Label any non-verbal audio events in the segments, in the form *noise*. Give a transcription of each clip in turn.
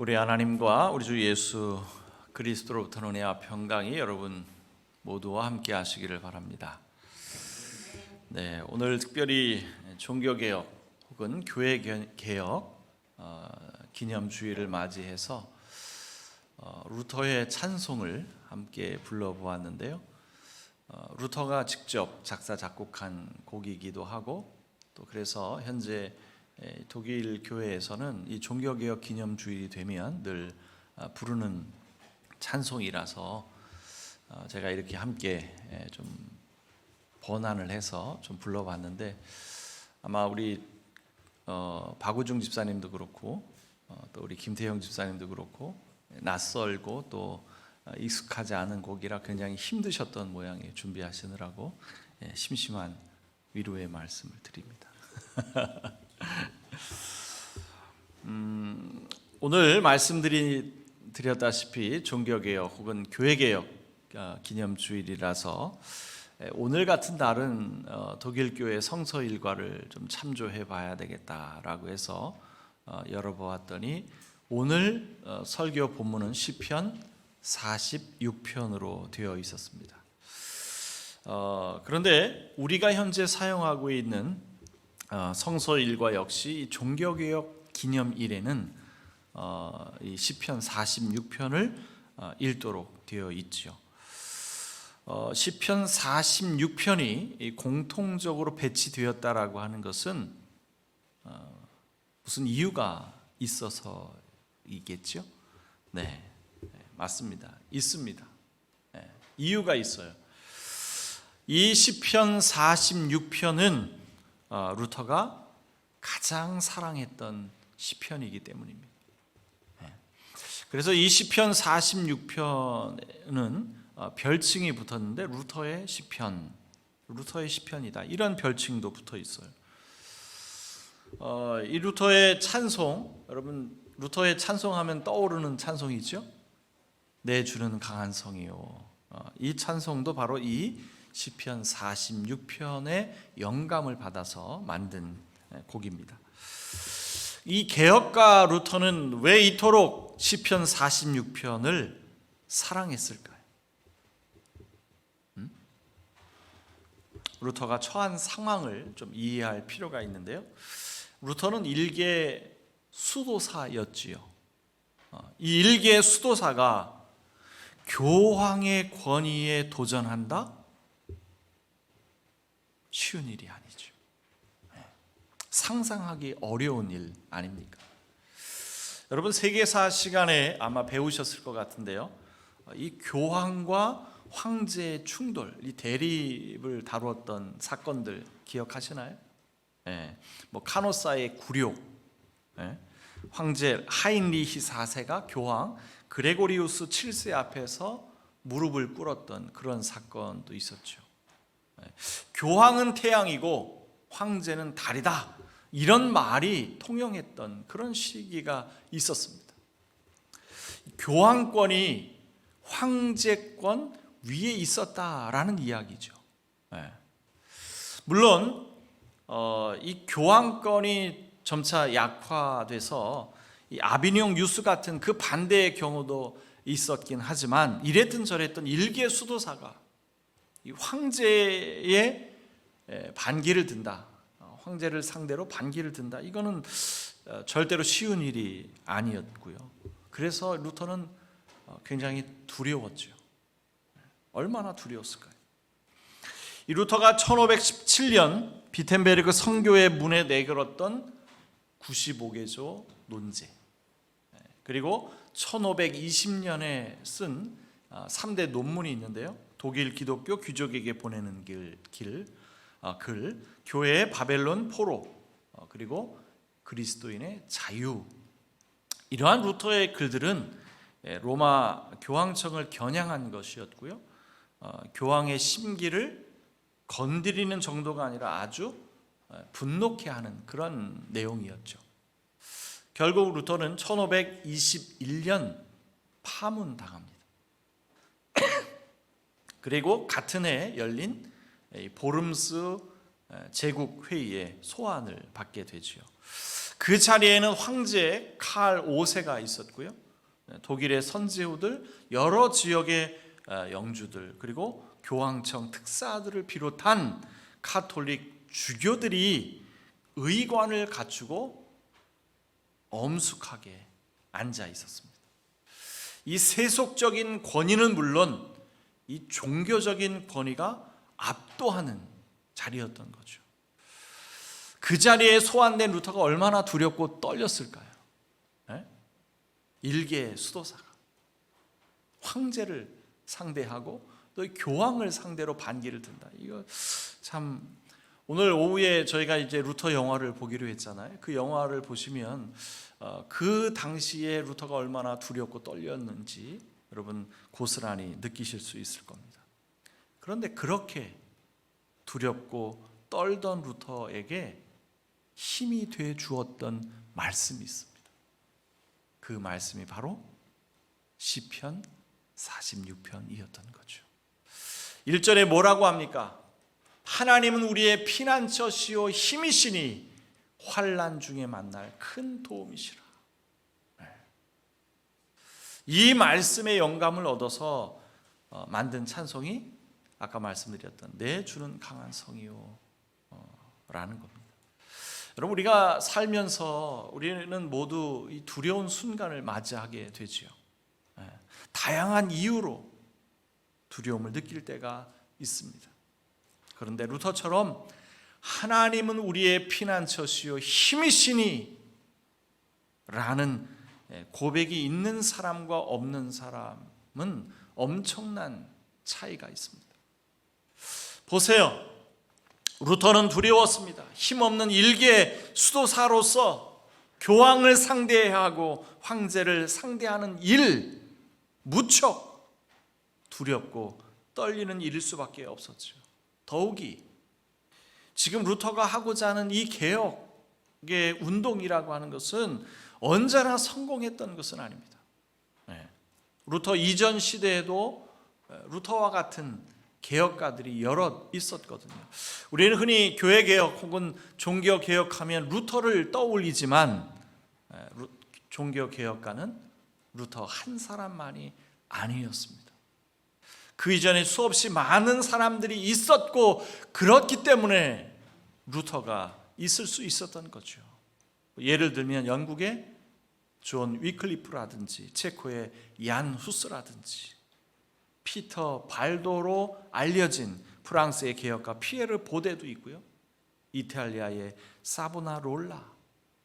우리 하나님과 우리 주 예수 그리스도로부터 은혜와 평강이 여러분 모두와 함께 하시기를 바랍니다. 네, 오늘 특별히 종교 개혁 혹은 교회 개혁 어, 기념 주일을 맞이해서 어, 루터의 찬송을 함께 불러 보았는데요. 어, 루터가 직접 작사 작곡한 곡이기도 하고 또 그래서 현재 에, 독일 교회에서는 이 종교개혁 기념 주일이 되면 늘 아, 부르는 찬송이라서 어, 제가 이렇게 함께 에, 좀 번안을 해서 좀 불러봤는데 아마 우리 어, 박우중 집사님도 그렇고 어, 또 우리 김태형 집사님도 그렇고 낯설고 또 어, 익숙하지 않은 곡이라 굉장히 힘드셨던 모양이에요 준비하시느라고 예, 심심한 위로의 말씀을 드립니다. *laughs* 음, 오늘 말씀드렸다시피 종교개혁 혹은 교회개혁 어, 기념주일이라서 에, 오늘 같은 날은 어, 독일 교회 성서 일과를 좀 참조해 봐야 되겠다라고 해서 어, 열어보았더니 오늘 어, 설교 본문은 시편 46편으로 되어 있었습니다. 어, 그런데 우리가 현재 사용하고 있는 어, 성서 일과 역시 이 종교개혁 기념일에는 어, 이 시편 46편을 어, 읽도록 되어. 어, 시편 46편이 공통적으로 배치되었다라고 하는 것은 어, 무슨 이유가 있어서이겠죠? 네, 네, 맞습니다. 있습니다. 네, 이유가 있어요. 이 시편 46편은 어, 루터가 가장 사랑했던 시편이기 때문입니다. 네. 그래서 이 시편 46편은 어, 별칭이 붙었는데 루터의 시편, 루터의 시편이다 이런 별칭도 붙어 있어요. 어, 이 루터의 찬송, 여러분 루터의 찬송하면 떠오르는 찬송이죠. 내 주는 강한 성이요. 어, 이 찬송도 바로 이 시편 46편의 영감을 받아서 만든 곡입니다. 이 개혁가 루터는 왜 이토록 시편 46편을 사랑했을까요? 음? 루터가 처한 상황을 좀 이해할 필요가 있는데요. 루터는 일개 수도사였지요. 어, 이 일개 수도사가 교황의 권위에 도전한다? 쉬운 일이 아니죠. 네. 상상하기 어려운 일 아닙니까? 여러분 세계사 시간에 아마 배우셨을 것 같은데요. 이 교황과 황제의 충돌, 이 대립을 다루었던 사건들 기억하시나요? 예, 뭐 카노사의 굴욕, 예, 황제 하인리히 4세가 교황 그레고리우스 7세 앞에서 무릎을 꿇었던 그런 사건도 있었죠. 예, 교황은 태양이고 황제는 달이다. 이런 말이 통용했던 그런 시기가 있었습니다. 교황권이 황제권 위에 있었다라는 이야기죠. 예. 물론 어, 이 교황권이 점차 약화돼서 이 아비뇽 유스 같은 그 반대의 경우도 있었긴 하지만 이랬든 저랬든 일개 수도사가 이 황제의 반기를 든다. 어, 황제를 상대로 반기를 든다. 이거는 어, 절대로 쉬운 일이 아니었고요. 그래서 루터는 어, 굉장히 두려웠죠. 얼마나 두려웠을까요? 이 루터가 1517년 비텐베르그 성교의 문에 내걸었던 95개조 논제 그리고 1520년에 쓴 3대 논문이 있는데요. 독일 기독교 귀족에게 보내는 길, 길 어, 글, 교회의 바벨론 포로, 어, 그리고 그리스도인의 자유. 이러한 루터의 글들은 예, 로마 교황청을 겨냥한 것이었고요. 어, 교황의 심기를 건드리는 정도가 아니라 아주 분노케 하는 그런 내용이었죠. 결국 루터는 1521년 파문당합니다. 그리고 같은 해 열린 보름스 제국 회의에 소환을 받게 되지요. 그 자리에는 황제 칼 5세가 있었고요. 독일의 선제후들 여러 지역의 어, 영주들 그리고 교황청 특사들을 비롯한 카톨릭 주교들이 의관을 갖추고 엄숙하게 앉아 있었습니다. 이 세속적인 권위는 물론 이 종교적인 권위가 압도하는 자리였던 거죠. 그 자리에 소환된 루터가 얼마나 두렵고 떨렸을까요? 예? 일개 수도사가 황제를 상대하고 또 교황을 상대로 반기를 든다. 이거 참 오늘 오후에 저희가 이제 루터 영화를 보기로 했잖아요. 그 영화를 보시면 어, 그 당시에 루터가 얼마나 두렵고 떨렸는지 여러분 고스란히 느끼실 수 있을 겁니다. 그런데 그렇게 두렵고 떨던 루터에게 힘이 돼 주었던 말씀이 있습니다. 그 말씀이 바로 시편 46편이었던 거죠. 1절에 뭐라고 합니까? 하나님은 우리의 피난처시요 힘이시니 환난 중에 만날 큰 도움이시라. 네. 이 말씀의 영감을 얻어서 어, 만든 찬송이 아까 말씀드렸던 내 주는 강한 성이요 어, 라는 겁니다. 여러분 우리가 살면서 우리는 모두 이 두려운 순간을 맞이하게 되지요. 예, 다양한 이유로 두려움을 느낄 때가 있습니다. 그런데 루터처럼 하나님은 우리의 피난처시요 힘이시니 라는 예, 고백이 있는 사람과 없는 사람은 엄청난 차이가 있습니다. 보세요. 루터는 두려웠습니다. 힘없는 일개 수도사로서 교황을 상대해야 하고 황제를 상대하는 일 무척 두렵고 떨리는 일일 수밖에 없었죠. 더욱이 지금 루터가 하고자 하는 이 개혁의 운동이라고 하는 것은 언제나 성공했던 것은 아닙니다. 네. 루터 이전 시대에도 루터와 같은 개혁가들이 여럿 있었거든요. 우리는 흔히 교회 개혁 혹은 종교 개혁하면 루터를 떠올리지만 종교 개혁가는 루터 한 사람만이 아니었습니다. 그 이전에 수없이 많은 사람들이 있었고 그렇기 때문에 루터가 있을 수 있었던 거죠. 예를 들면 영국의 존 위클리프라든지 체코의 얀 후스라든지 피터 발도로 알려진 프랑스의 개혁가 피에르 보데도 있고요. 이탈리아의 사보나롤라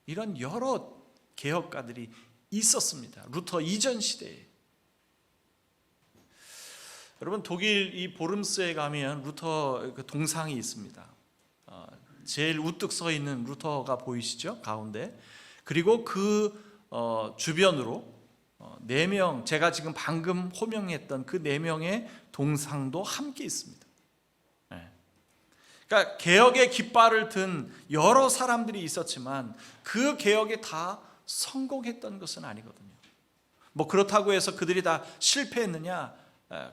이런 여러 개혁가들이 있었습니다. 루터 이전 시대에. 여러분 독일 이 보름스에 가면 루터 그 동상이 있습니다. 어, 제일 우뚝 서 있는 루터가 보이시죠? 가운데. 그리고 그 어, 주변으로 어, 네 명, 제가 지금 방금 호명했던 그 네 명의 동상도 함께 있습니다. 네. 그러니까 개혁의 깃발을 든 여러 사람들이 있었지만 그 개혁에 다 성공했던 것은 아니거든요. 뭐 그렇다고 해서 그들이 다 실패했느냐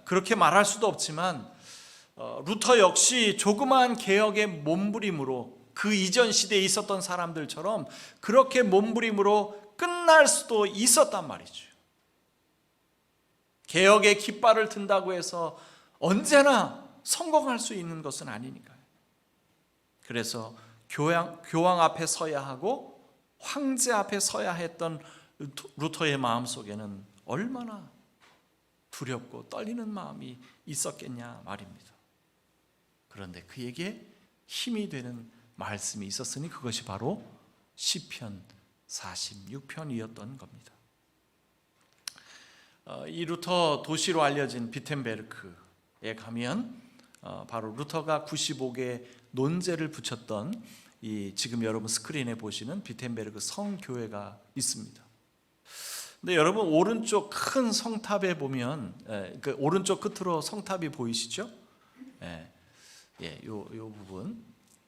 그렇게 말할 수도 없지만 어, 루터 역시 조그마한 개혁의 몸부림으로 그 이전 시대에 있었던 사람들처럼 그렇게 몸부림으로 끝날 수도 있었단 말이죠. 개혁의 깃발을 든다고 해서 언제나 성공할 수 있는 것은 아니니까요. 그래서 교황, 교황 앞에 서야 하고 황제 앞에 서야 했던 루터의 마음 속에는 얼마나 두렵고 떨리는 마음이 있었겠냐 말입니다. 그런데 그에게 힘이 되는 말씀이 있었으니 그것이 바로 시편 46편이었던 겁니다. 어, 이 루터 도시로 알려진 비텐베르크에 가면 어, 바로 루터가 95개 논제를 붙였던 이 지금 여러분 스크린에 보시는 비텐베르크 성교회가 있습니다. 근데 여러분 오른쪽 큰 성탑에 보면 예, 그 오른쪽 끝으로 성탑이 보이시죠? 예, 예, 요, 요 부분.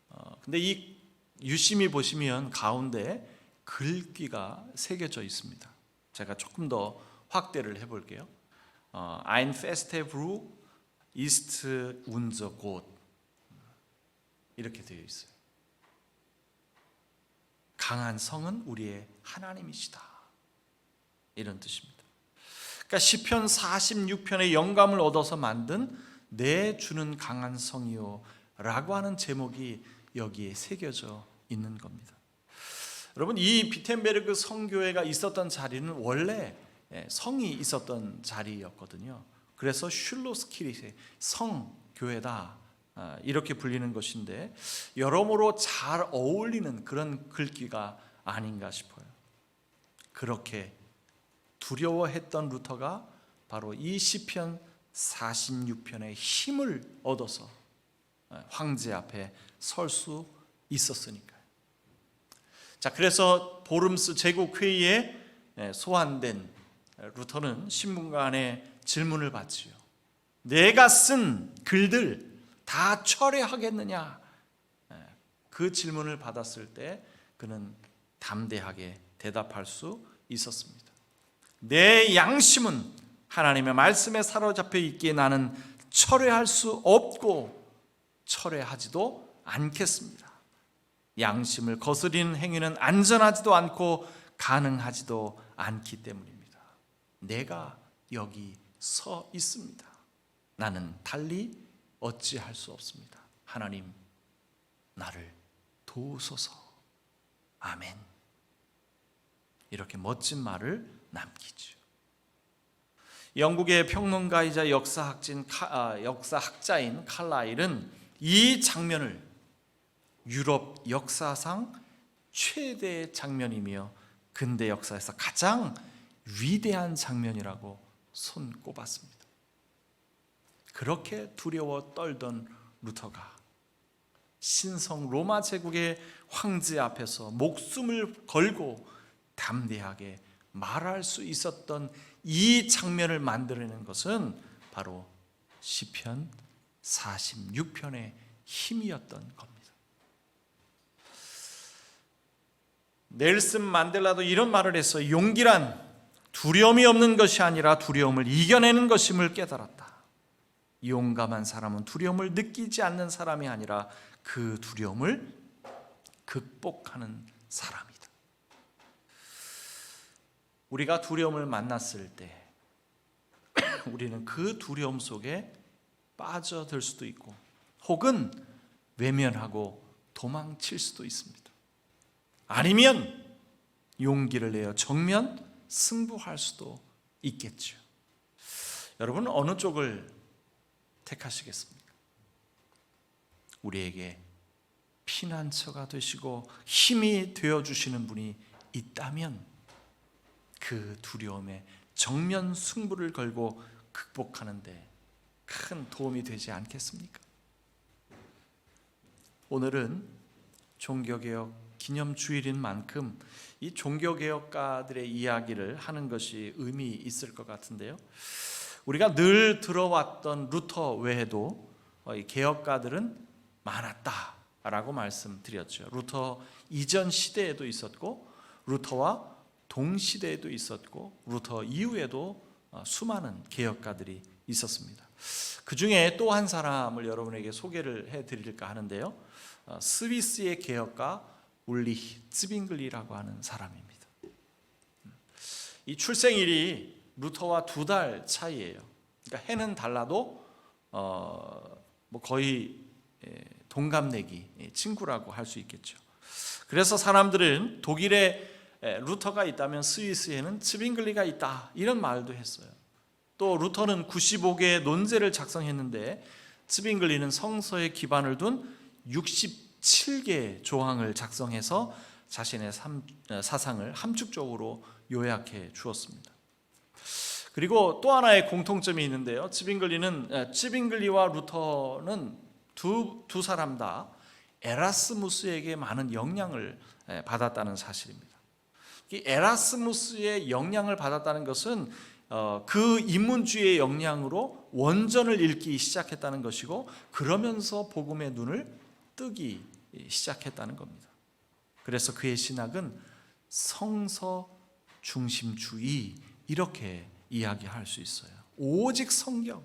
어, 근데 이 유심히 보시면 가운데 글귀가 새겨져 있습니다. 제가 조금 더 확대를 해볼게요. 어, Ein feste Bru ist unser Gott. 이렇게 되어 있어요. 강한 성은 우리의 하나님이시다. 이런 뜻입니다. 그러니까 시편 46편의 영감을 얻어서 만든 내 주는 강한 성이요라고 하는 제목이 여기에 새겨져 있는 겁니다. 여러분 이 비텐베르그 성교회가 있었던 자리는 원래 예, 성이 있었던 자리였거든요. 그래서 슐로스키릿의 성교회다 아, 이렇게 불리는 것인데 여러모로 잘 어울리는 그런 글귀가 아닌가 싶어요. 그렇게 두려워했던 루터가 바로 이 시편 46편의 힘을 얻어서 아, 황제 앞에 설 수 있었으니까요. 자, 그래서 보름스 제국 회의에 예, 소환된 루터는 신문관의 질문을 받지요. 내가 쓴 글들 다 철회하겠느냐? 예, 그 질문을 받았을 때 그는 담대하게 대답할 수 있었습니다. 내 양심은 하나님의 말씀에 사로잡혀 있기에 나는 철회할 수 없고 철회하지도 않겠습니다. 양심을 거스리는 행위는 안전하지도 않고 가능하지도 않기 때문입니다. 내가 여기 서 있습니다. 나는 달리 어찌할 수 없습니다. 하나님, 나를 도우소서. 아멘. 이렇게 멋진 말을 남기죠. 영국의 평론가이자 역사학진 아, 역사학자인 칼라일은 이 장면을 유럽 역사상 최대의 장면이며 근대 역사에서 가장 위대한 장면이라고 손꼽았습니다. 그렇게 두려워 떨던 루터가 신성 로마 제국의 황제 앞에서 목숨을 걸고 담대하게 말할 수 있었던 이 장면을 만들어낸 것은 바로 시편 46편의 힘이었던 겁니다. 넬슨 만델라도 이런 말을 했어요. 용기란 두려움이 없는 것이 아니라 두려움을 이겨내는 것임을 깨달았다. 용감한 사람은 두려움을 느끼지 않는 사람이 아니라 그 두려움을 극복하는 사람이다. 우리가 두려움을 만났을 때 *clears throat* 우리는 그 두려움 속에 빠져들 수도 있고 혹은 외면하고 도망칠 수도 있습니다. 아니면 용기를 내어 정면 승부할 수도 있겠죠. 여러분 어느 쪽을 택하시겠습니까? 우리에게 피난처가 되시고 힘이 되어 주시는 분이 있다면 그 두려움에 정면 승부를 걸고 극복하는데 큰 도움이 되지 않겠습니까? 오늘은 종교개혁 기념 주일인 만큼 이 종교개혁가들의 이야기를 하는 것이 의미 있을 것 같은데요. 우리가 늘 들어왔던 루터 외에도 이 개혁가들은 많았다라고 말씀드렸죠. 루터 이전 시대에도 있었고 루터와 동시대에도 있었고 루터 이후에도 어, 수많은 개혁가들이 있었습니다. 그 중에 또 한 사람을 여러분에게 소개를 해드릴까 하는데요. 어, 스위스의 개혁가 울리 츠빙글리라고 하는 사람입니다. 이 출생일이 루터와 두 달 차이예요. 그러니까 해는 달라도 어, 뭐 거의 예, 동갑내기 예, 친구라고 할 수 있겠죠. 그래서 사람들은 독일에 예, 루터가 있다면 스위스에는 츠빙글리가 있다 이런 말도 했어요. 또 루터는 95개의 논제를 작성했는데 츠빙글리는 성서에 기반을 둔 67개의 조항을 작성해서 자신의 사상을 함축적으로 요약해 주었습니다. 그리고 또 하나의 공통점이 있는데요. 츠빙글리는 츠빙글리와 루터는 두, 두 사람 다 에라스무스에게 많은 영향을 받았다는 사실입니다. 이 에라스무스의 영향을 받았다는 것은 어, 그 인문주의의 영향으로 원전을 읽기 시작했다는 것이고 그러면서 복음의 눈을 뜨기 시작했다는 겁니다. 그래서 그의 신학은 성서 중심주의 이렇게 이야기할 수 있어요. 오직 성경.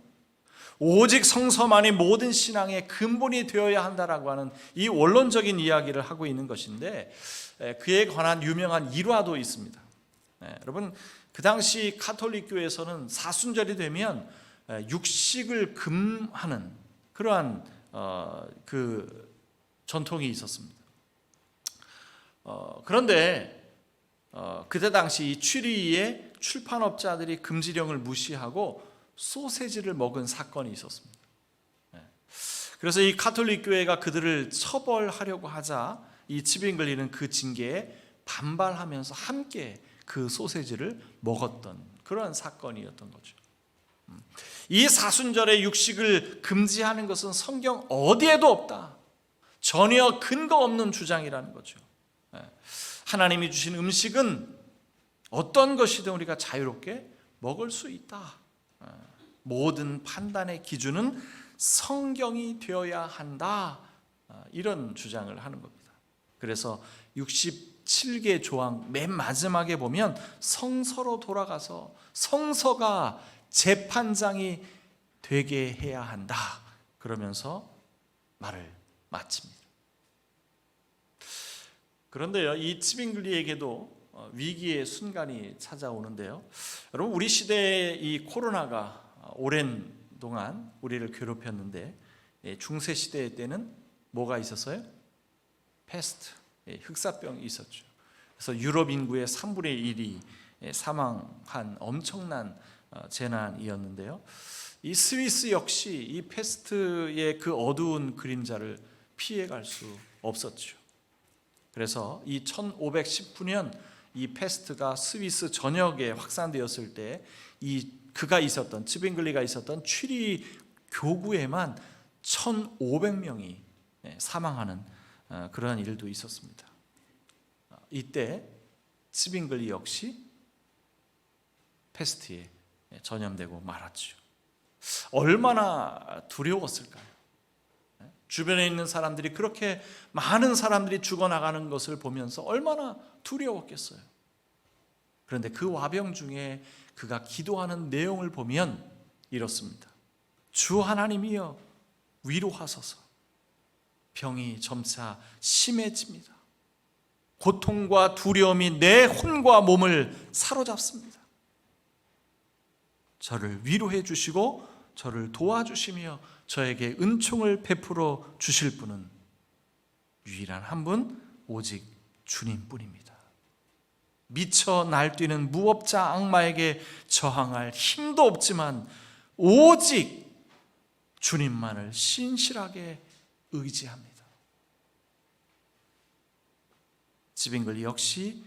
오직 성서만이 모든 신앙의 근본이 되어야 한다라고 하는 이 원론적인 이야기를 하고 있는 것인데 에, 그에 관한 유명한 일화도 있습니다. 네, 여러분 그 당시 카톨릭 교회에서는 사순절이 되면 에, 육식을 금하는 그러한 어, 그 전통이 있었습니다. 어, 그런데 어, 그때 당시 이 취리의 출판업자들이 금지령을 무시하고 소세지를 먹은 사건이 있었습니다. 네. 그래서 이 카톨릭 교회가 그들을 처벌하려고 하자 이 치빙글리는 그 징계에 반발하면서 함께 그 소세지를 먹었던 그런 사건이었던 거죠. 음. 이 사순절에 육식을 금지하는 것은 성경 어디에도 없다. 전혀 근거 없는 주장이라는 거죠. 예. 하나님이 주신 음식은 어떤 것이든 우리가 자유롭게 먹을 수 있다. 예. 모든 판단의 기준은 성경이 되어야 한다. 아, 이런 주장을 하는 겁니다. 그래서 67개 조항 맨 마지막에 보면 성서로 돌아가서 성서가 재판장이 되게 해야 한다. 그러면서 말을 마칩니다. 그런데요, 이 치빙글리에게도 어, 위기의 순간이 찾아오는데요. 여러분, 우리 시대에 이 코로나가 오랜 동안 우리를 괴롭혔는데 예, 중세 시대 때는 뭐가 있었어요? 패스트, 예, 흑사병이 있었죠. 그래서 유럽 인구의 3분의 1이 예, 사망한 엄청난 어, 재난이었는데요. 이 스위스 역시 이 패스트의 그 어두운 그림자를 피해갈 수 없었죠. 그래서 이 1519년 이 패스트가 스위스 전역에 확산되었을 때 이 그가 있었던 츠빙글리가 있었던 취리 교구에만 1,500명이 사망하는 어, 그런 일도 있었습니다. 이때 츠빙글리 역시 패스트에 전염되고 말았죠. 얼마나 두려웠을까요? 주변에 있는 사람들이 그렇게 많은 사람들이 죽어나가는 것을 보면서 얼마나 두려웠겠어요. 그런데 그 와병 중에 그가 기도하는 내용을 보면 이렇습니다. 주 하나님이여 위로하소서. 병이 점차 심해집니다. 고통과 두려움이 내 혼과 몸을 사로잡습니다. 저를 위로해 주시고 저를 도와주시며 저에게 은총을 베풀어 주실 분은 유일한 한 분 오직 주님뿐입니다. 미쳐 날뛰는 무법자 악마에게 저항할 힘도 없지만 오직 주님만을 신실하게 의지합니다. 지빙글 역시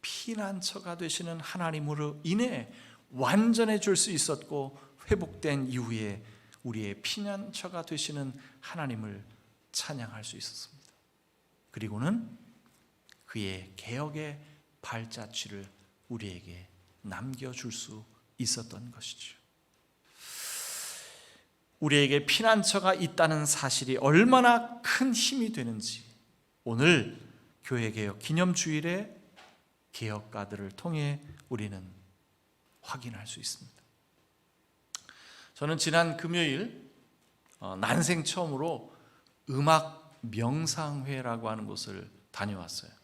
피난처가 되시는 하나님으로 인해 완전해질 수 있었고 회복된 이후에 우리의 피난처가 되시는 하나님을 찬양할 수 있었습니다. 그리고는 그의 개혁의 발자취를 우리에게 남겨줄 수 있었던 것이죠. 우리에게 피난처가 있다는 사실이 얼마나 큰 힘이 되는지 오늘 교회 개혁 기념 주일에 개혁가들을 통해 우리는 확인할 수 있습니다. 저는 지난 금요일 어, 난생 처음으로 음악 명상회라고 하는 곳을 다녀왔어요.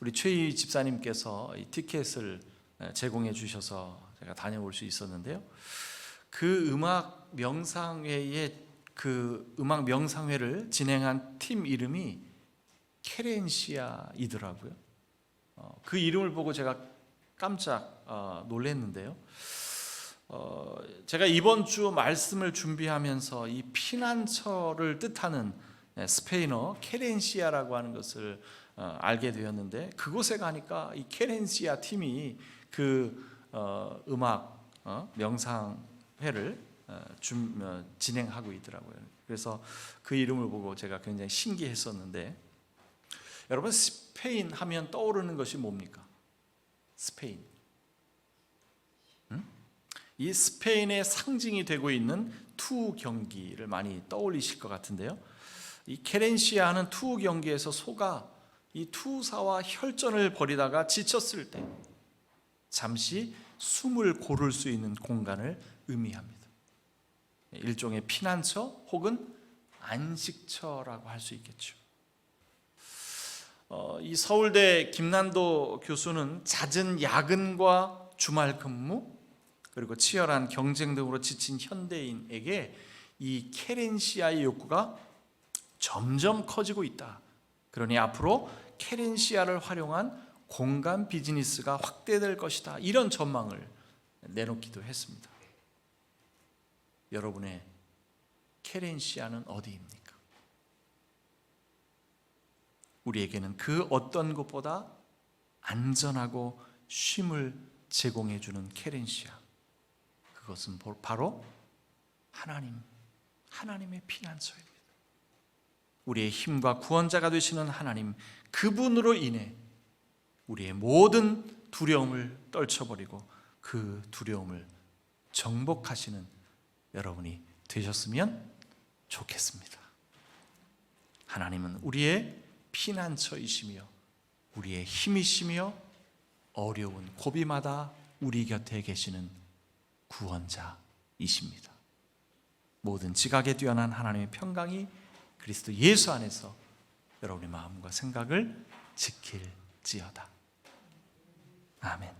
우리 최희 집사님께서 이 티켓을 제공해 주셔서 제가 다녀올 수 있었는데요. 그 음악 명상회의 그 음악 명상회를 진행한 팀 이름이 케렌시아이더라고요. 어, 그 이름을 보고 제가 깜짝 어, 놀랐는데요. 어, 제가 이번 주 말씀을 준비하면서 이 피난처를 뜻하는 스페인어 케렌시아라고 하는 것을 어, 알게 되었는데 그곳에 가니까 이 케렌시아 팀이 그 어, 음악 어, 명상회를 어, 준, 어, 진행하고 있더라고요. 그래서 그 이름을 보고 제가 굉장히 신기했었는데 여러분 스페인 하면 떠오르는 것이 뭡니까? 스페인. 응? 이 스페인의 상징이 되고 있는 투 경기를 많이 떠올리실 것 같은데요. 이 케렌시아는 투 경기에서 소가 이 투사와 혈전을 벌이다가 지쳤을 때 잠시 숨을 고를 수 있는 공간을 의미합니다. 일종의 피난처 혹은 안식처라고 할 수 있겠죠. 어, 이 서울대 김난도 교수는 잦은 야근과 주말 근무 그리고 치열한 경쟁 등으로 지친 현대인에게 이 케렌시아의 욕구가 점점 커지고 있다. 그러니 앞으로 케렌시아를 활용한 공간 비즈니스가 확대될 것이다. 이런 전망을 내놓기도 했습니다. 여러분의 케렌시아는 어디입니까? 우리에게는 그 어떤 것보다 안전하고 쉼을 제공해 주는 케렌시아. 그것은 바로 하나님, 하나님의 피난처입니다. 우리의 힘과 구원자가 되시는 하나님, 그분으로 인해 우리의 모든 두려움을 떨쳐버리고 그 두려움을 정복하시는 여러분이 되셨으면 좋겠습니다. 하나님은 우리의 피난처이시며 우리의 힘이시며 어려운 고비마다 우리 곁에 계시는 구원자이십니다. 모든 지각에 뛰어난 하나님의 평강이 그리스도 예수 안에서 여러분의 마음과 생각을 지킬지어다. 아멘.